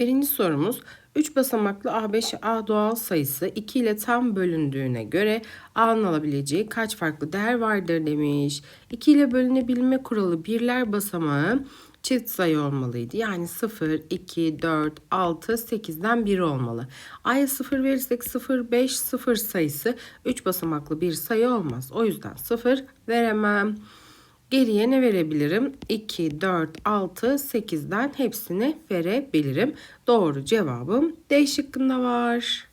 Birinci sorumuz 3 basamaklı A5 A doğal sayısı 2 ile tam bölündüğüne göre A'nın alabileceği kaç farklı değer vardır demiş. 2 ile bölünebilme kuralı birler basamağı çift sayı olmalıydı. Yani 0, 2, 4, 6, 8'den biri olmalı. A'ya 0 verirsek 0, 5, 0 sayısı 3 basamaklı bir sayı olmaz. O yüzden 0 veremem. Geriye ne verebilirim? 2, 4, 6, 8'den hepsini verebilirim. Doğru cevabım D şıkkında var.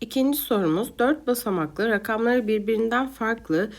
İkinci sorumuz 4 basamaklı rakamları birbirinden farklı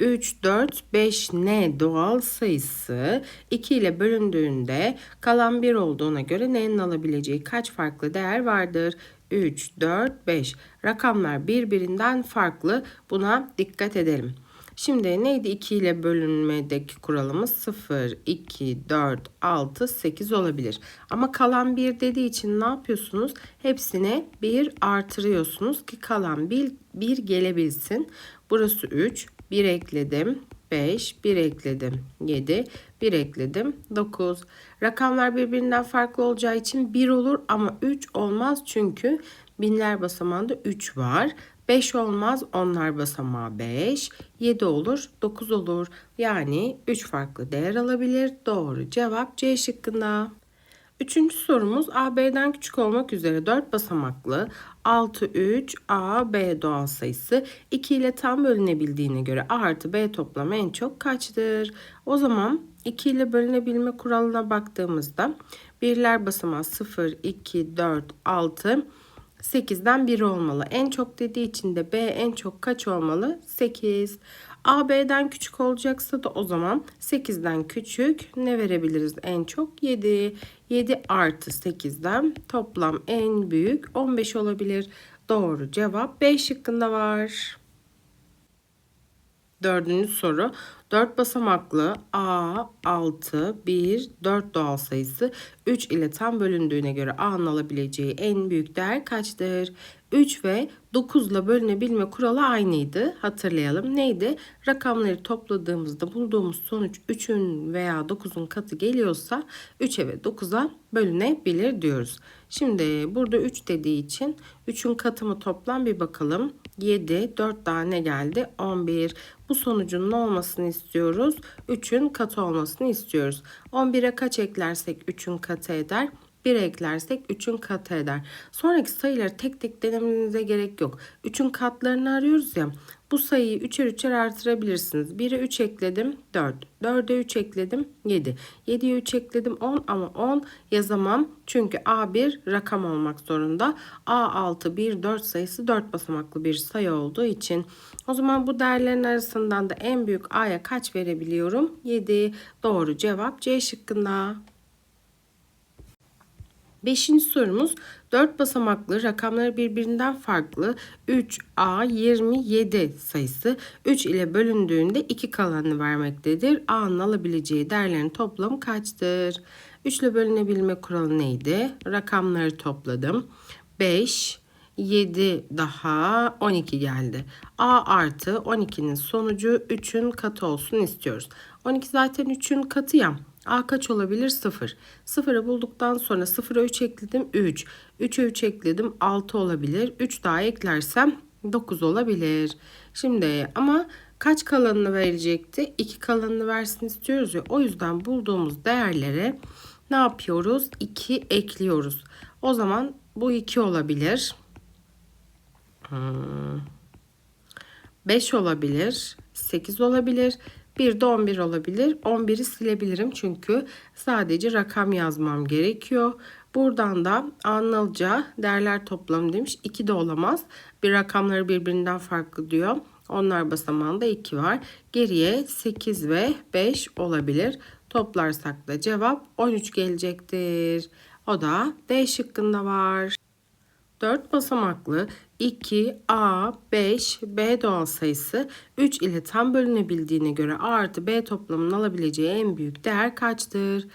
3, 4, 5 n doğal sayısı 2 ile bölündüğünde kalan 1 olduğuna göre n'nin alabileceği kaç farklı değer vardır? 3, 4, 5. Rakamlar birbirinden farklı. Buna dikkat edelim. Şimdi neydi 2 ile bölünmedeki kuralımız? 0, 2, 4, 6, 8 olabilir. Ama kalan 1 dediği için ne yapıyorsunuz? Hepsine 1 artırıyorsunuz ki kalan 1, 1 gelebilsin. Burası 3, 1 ekledim. 5, 1 ekledim. 7, 1 ekledim. 9. Rakamlar birbirinden farklı olacağı için 1 olur ama 3 olmaz çünkü binler basamağında 3 var. 5 olmaz onlar basamağı 5. 7 olur 9 olur. Yani 3 farklı değer alabilir. Doğru cevap C şıkkında. Üçüncü sorumuz A, B'den küçük olmak üzere 4 basamaklı 6, 3, A, B doğal sayısı 2 ile tam bölünebildiğine göre A artı B toplamı en çok kaçtır? O zaman 2 ile bölünebilme kuralına baktığımızda birler basamağı 0, 2, 4, 6, 8'den 1 olmalı. En çok dediği için de B en çok kaç olmalı? 8. A B'den küçük olacaksa da o zaman 8'den küçük ne verebiliriz en çok? 7. 7 artı 8'den toplam en büyük 15 olabilir. Doğru cevap B şıkkında var. Dördüncü soru. 4 basamaklı A, 6, 1, 4 doğal sayısı 3 ile tam bölündüğüne göre A'nın alabileceği en büyük değer kaçtır? 3 ve 9 ile bölünebilme kuralı aynıydı. Hatırlayalım. Neydi? Rakamları topladığımızda bulduğumuz sonuç 3'ün veya 9'un katı geliyorsa 3'e ve 9'a bölünebilir diyoruz. Şimdi burada 3 dediği için 3'ün katı mı toplam bir bakalım. 7, 4 tane geldi? 11. Bu sonucun ne olmasını istiyoruz? 3'ün katı olmasını istiyoruz. 11'e kaç eklersek 3'ün katı eder? 1 eklersek 3'ün katı eder. Sonraki sayıları tek tek denemenize gerek yok. 3'ün katlarını arıyoruz ya. Bu sayıyı 3'er 3'er artırabilirsiniz. 1'e 3 ekledim 4. 4'e 3 ekledim 7. 7'ye 3 ekledim 10 ama 10 yazamam. Çünkü A1 rakam olmak zorunda. A6, 1, 4 sayısı 4 basamaklı bir sayı olduğu için. O zaman bu değerlerin arasından da en büyük A'ya kaç verebiliyorum? 7. Doğru cevap C şıkkında. Beşinci sorumuz 4 basamaklı rakamları birbirinden farklı 3A 27 sayısı 3 ile bölündüğünde 2 kalanını vermektedir. A'nın alabileceği değerlerin toplamı kaçtır? 3 ile bölünebilme kuralı neydi? Rakamları topladım. 5, 7 daha 12 geldi. A artı 12'nin sonucu 3'ün katı olsun istiyoruz. 12 zaten 3'ün katı ya. A kaç olabilir? 0. 0'ı bulduktan sonra 0'a 3 ekledim 3. 3'e 3 ekledim 6 olabilir. 3 daha eklersem 9 olabilir. Şimdi ama kaç kalanını verecekti? 2 kalanını versin istiyoruz ya. O yüzden bulduğumuz değerlere ne yapıyoruz? 2 ekliyoruz. O zaman bu 2 olabilir. Hmm. 5 olabilir. 8 olabilir. Bir de 11 olabilir. 11'i silebilirim çünkü sadece rakam yazmam gerekiyor. Buradan da anlayacağı değerler toplamı demiş. 2 de olamaz. Bir rakamları birbirinden farklı diyor. Onlar basamağında 2 var. Geriye 8 ve 5 olabilir. Toplarsak da cevap 13 gelecektir. O da D şıkkında var. 4 basamaklı 2, A, 5, B doğal sayısı 3 ile tam bölünebildiğine göre A artı B toplamının alabileceği en büyük değer kaçtır?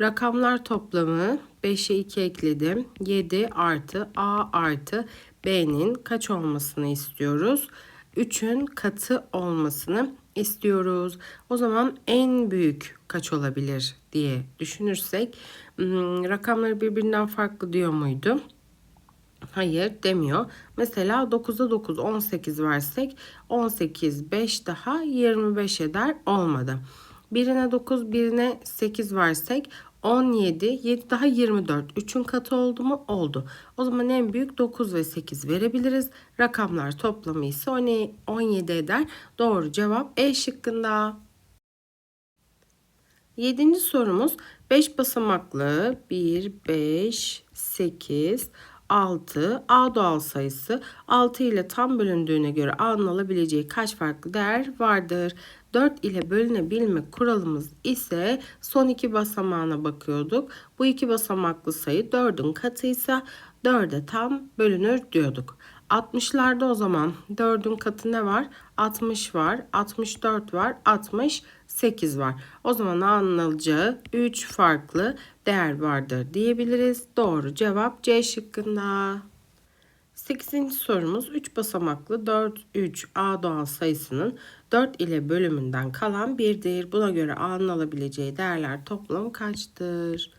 Rakamlar toplamı 5'e 2 ekledim. 7 artı A artı B'nin kaç olmasını istiyoruz? 3'ün katı olmasını istiyoruz. O zaman en büyük kaç olabilir diye düşünürsek hmm, rakamları birbirinden farklı diyor muydu? Hayır demiyor. Mesela 9'a 9 18 versek 18 5 daha 25 eder olmadı. Birine 9 birine 8 versek 17 7 daha 24 3'ün katı oldu mu? Oldu. O zaman en büyük 9 ve 8 verebiliriz. Rakamlar toplamı ise 17 eder. Doğru cevap E şıkkında. Yedinci sorumuz 5 basamaklı 1, 5, 8, 6 A doğal sayısı 6 ile tam bölündüğüne göre A'nın alabileceği kaç farklı değer vardır? 4 ile bölünebilme kuralımız ise son iki basamağına bakıyorduk. Bu iki basamaklı sayı 4'ün katıysa 4'e tam bölünür diyorduk. 60'larda o zaman 4'ün katı ne var? 60 var, 64 var, 68 var. O zaman A'nın alacağı 3 farklı değer vardır diyebiliriz. Doğru cevap C şıkkında. 8. sorumuz 3 basamaklı 4 3 A doğal sayısının 4 ile bölümünden kalan birdir. Buna göre A'nın alabileceği değerler toplamı kaçtır?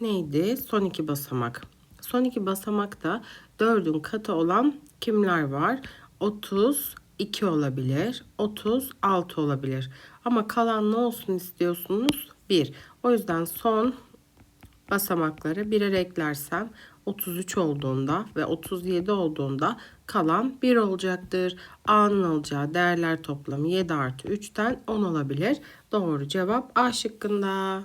Neydi? Son iki basamak. Son iki basamakta 4'ün katı olan kimler var? 32 olabilir, 36 olabilir. Ama kalan ne olsun istiyorsunuz? 1. O yüzden son basamakları birer eklersem 33 olduğunda ve 37 olduğunda kalan 1 olacaktır. A'nın alacağı değerler toplamı 7 artı 3'ten 10 olabilir. Doğru cevap A şıkkında.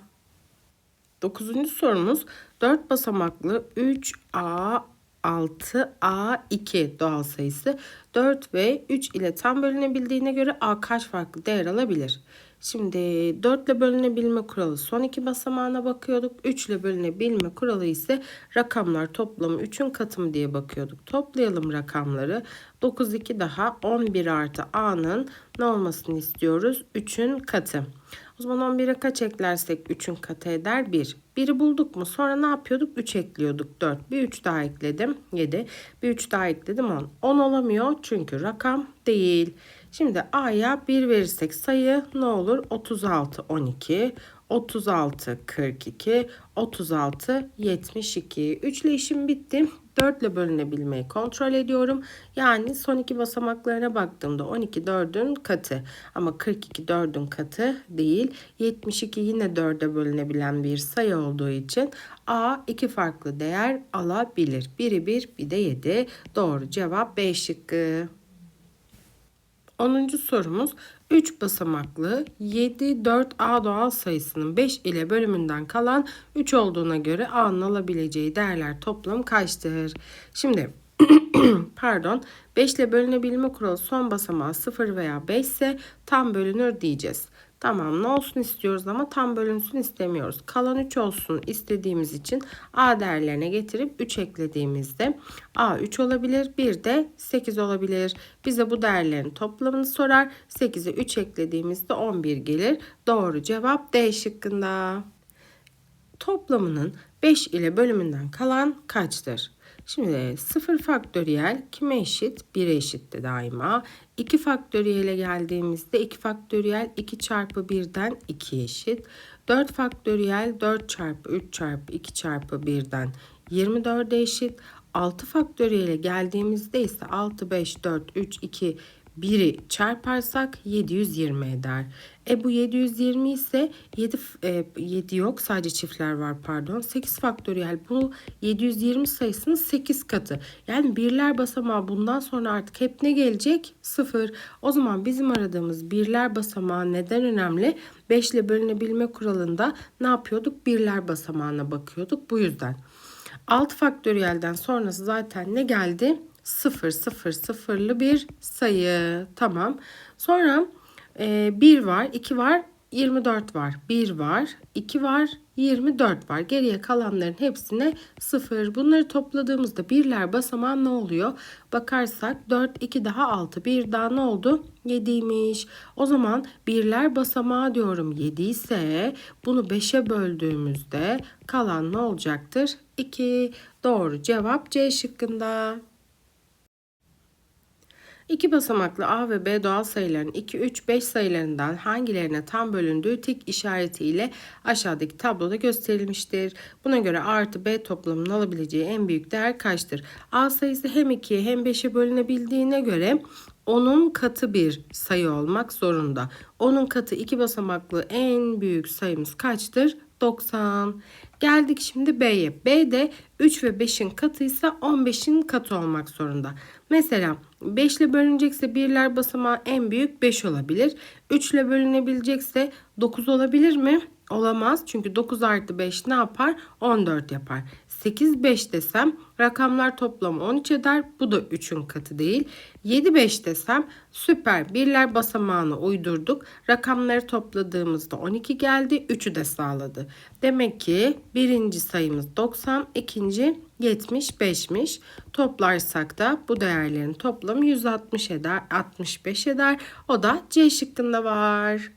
9. sorumuz 4 basamaklı 3A 6A2 doğal sayısı 4 ve 3 ile tam bölünebildiğine göre A kaç farklı değer alabilir? Şimdi 4 ile bölünebilme kuralı son iki basamağına bakıyorduk. 3 ile bölünebilme kuralı ise rakamlar toplamı 3'ün katımı diye bakıyorduk. Toplayalım rakamları. 9 2 daha 11 artı A'nın ne olmasını istiyoruz? 3'ün katı. O zaman 11'e kaç eklersek 3'ün katı eder? 1. 1'i bulduk mu? Sonra ne yapıyorduk? 3 ekliyorduk. 4. Bir 3 daha ekledim. 7. Bir 3 daha ekledim. 10. 10 olamıyor çünkü rakam değil. Şimdi A'ya 1 verirsek sayı ne olur? 36, 12, 36, 42, 36, 72. 3 ile işim bitti. 4 ile bölünebilmeyi kontrol ediyorum. Yani son iki basamaklarına baktığımda 12 4'ün katı ama 42 4'ün katı değil. 72 yine 4'e bölünebilen bir sayı olduğu için A iki farklı değer alabilir. Biri 1 bir de 7. Doğru cevap B şıkkı. 10. sorumuz 3 basamaklı 7 4 A doğal sayısının 5 ile bölümünden kalan 3 olduğuna göre A'nın alabileceği değerler toplam kaçtır? Şimdi pardon 5 ile bölünebilme kuralı son basamağı 0 veya 5 ise tam bölünür diyeceğiz. Tamam ne olsun istiyoruz ama tam bölünsün istemiyoruz. Kalan 3 olsun istediğimiz için A değerlerine getirip 3 eklediğimizde A 3 olabilir. Bir de 8 olabilir. Bize bu değerlerin toplamını sorar. 8'e 3 eklediğimizde 11 gelir. Doğru cevap D şıkkında. Toplamının 5 ile bölümünden kalan kaçtır? Şimdi 0 faktöriyel kime eşit? 1'e eşitti daima. 2 faktöriyele geldiğimizde 2 faktöriyel 2 çarpı 1'den 2 eşit. 4 faktöriyel 4 çarpı 3 çarpı 2 çarpı 1'den 24'e eşit. 6 faktöriyele geldiğimizde ise 6, 5, 4, 3, 2, 1'i çarparsak 720 eder. E bu 720 ise 7, e, 7 yok sadece çiftler var pardon. 8 faktöriyel bu 720 sayısının 8 katı. Yani birler basamağı bundan sonra artık hep ne gelecek? 0. O zaman bizim aradığımız birler basamağı neden önemli? 5 ile bölünebilme kuralında ne yapıyorduk? Birler basamağına bakıyorduk bu yüzden. 6 faktöriyelden sonrası zaten ne geldi? 0 0 0'lı bir sayı. Tamam. Sonra e, 1 var, 2 var, 24 var. 1 var, 2 var, 24 var. Geriye kalanların hepsine 0. Bunları topladığımızda birler basamağı ne oluyor? Bakarsak 4, 2 daha 6. 1 daha ne oldu? 7'ymiş. O zaman birler basamağı diyorum 7 ise bunu 5'e böldüğümüzde kalan ne olacaktır? 2. Doğru cevap C şıkkında. İki basamaklı A ve B doğal sayıların 2, 3, 5 sayılarından hangilerine tam bölündüğü tik işaretiyle aşağıdaki tabloda gösterilmiştir. Buna göre A artı B toplamının alabileceği en büyük değer kaçtır? A sayısı hem 2'ye hem 5'e bölünebildiğine göre onun katı bir sayı olmak zorunda. Onun katı iki basamaklı en büyük sayımız kaçtır? 90. Geldik şimdi B'ye. B de 3 ve 5'in katıysa 15'in katı olmak zorunda. Mesela 5 ile bölünecekse birler basamağı en büyük 5 olabilir. 3 ile bölünebilecekse 9 olabilir mi? Olamaz. Çünkü 9 artı 5 ne yapar? 14 yapar. 8 5 desem rakamlar toplamı 13 eder. Bu da 3'ün katı değil. 7 5 desem süper. Birler basamağını uydurduk. Rakamları topladığımızda 12 geldi. 3'ü de sağladı. Demek ki birinci sayımız 90, ikinci 75'miş. Toplarsak da bu değerlerin toplamı 160 eder, 65 eder. O da C şıkkında var.